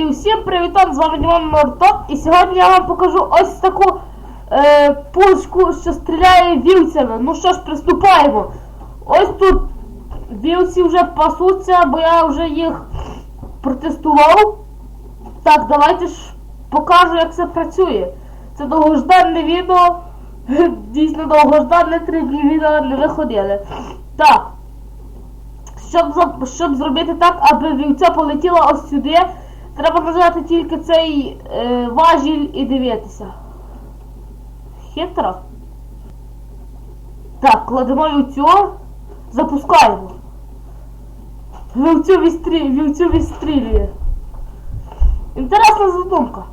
І всім привіток, з вами Дімон Мортон. І сьогодні я вам покажу ось таку е, пушку, що стріляє вівцями. Ну що ж, приступаємо. Ось тут вівці вже пасуться, бо я вже їх протестував. Так, давайте ж покажу, як це працює. Це довгожданне відео. Дійсно довгожданне три дні відео не виходили. Так. Щоб, щоб зробити так, аби вівця полетіла ось сюди, треба нажати тільки цей е, важіль і дивитися. Хитро. Так, кладемо вівцю, запускаємо. Вівцю, відстрі... вівцю відстрілює. Інтересна задумка.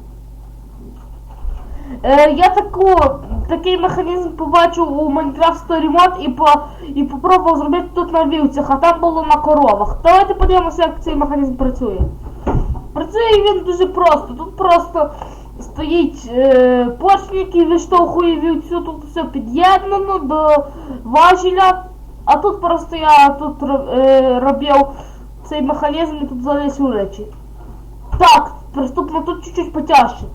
Е, я таку, такий механізм побачив у Minecraft Story Mode і, по, і попробував зробити тут на вівцях, а там було на коровах. Давайте подивимося, як цей механізм працює. Працює він дуже просто. Тут просто стоїть е, поршень, який виштовхує вівцю, тут все під'єднано до важеля. А тут просто я тут е, робив цей механізм і тут залишив речі. Так, приступно тут чуть-чуть потяжче.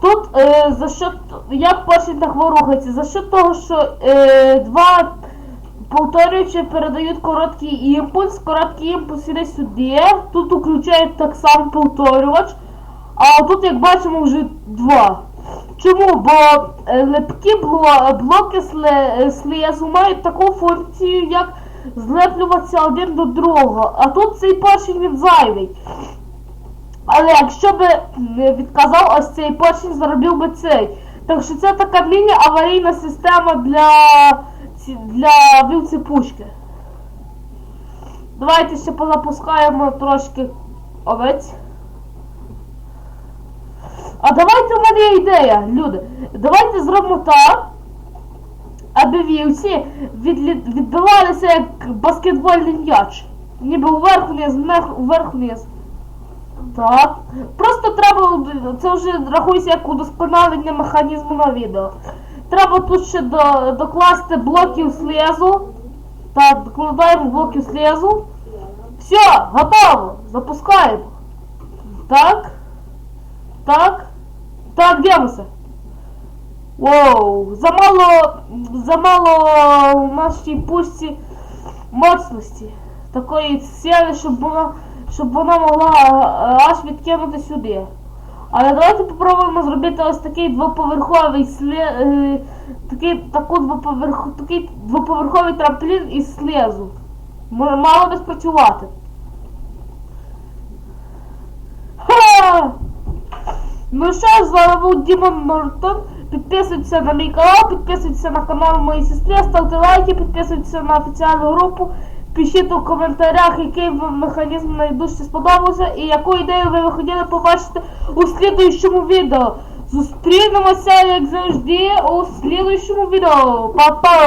Тут е, за що як поршень так ворухається? За що того, що е, два повторюючи передають короткий імпульс, короткий імпульс іде сюди, тут включають так само повторювач, а тут, як бачимо, вже два. Чому? Бо е, липкі блоки е, мають таку функцію, як злеплюватися один до другого, а тут цей поршень він зайвий. Але якщо би відказав ось цей поршень, заробив би цей. Так що це така міні-аварійна система для, для вівці пушки. Давайте ще позапускаємо трошки овець. А давайте в мене є ідея, люди. Давайте зробимо так, аби вівці відбивалися як баскетбольний м'яч. Ніби вверх-вниз, вверх-вниз. Так. Просто треба, це вже рахується як удосконалення механізму на відео. Треба тут ще до, докласти блоків слізу. Так, докладаємо блоків слізу. Все, готово. Запускаємо. Так. Так. Так, дивимося. Воу, замало, замало в нашій пушці моцності. Такої сили, щоб вона, щоб вона могла е, аж відкинути сюди. Але давайте попробуємо зробити ось такий двоповерховий сли, е, такий, таку двоповерх, такий двоповерховий трамплін із слезу. М- Мало би спрацювати. Ну що з вами був Дімон Нортон. Підписуйтесь на мій канал, підписуйтесь на канал моєї сестри, ставте лайки, підписуйтесь на офіціальну групу. Пишіть у коментарях, який вам механізм найдужче сподобався і яку ідею ви хотіли побачити у слідуючому відео. Зустрінемося, як завжди, у слідуючому відео. Па-па!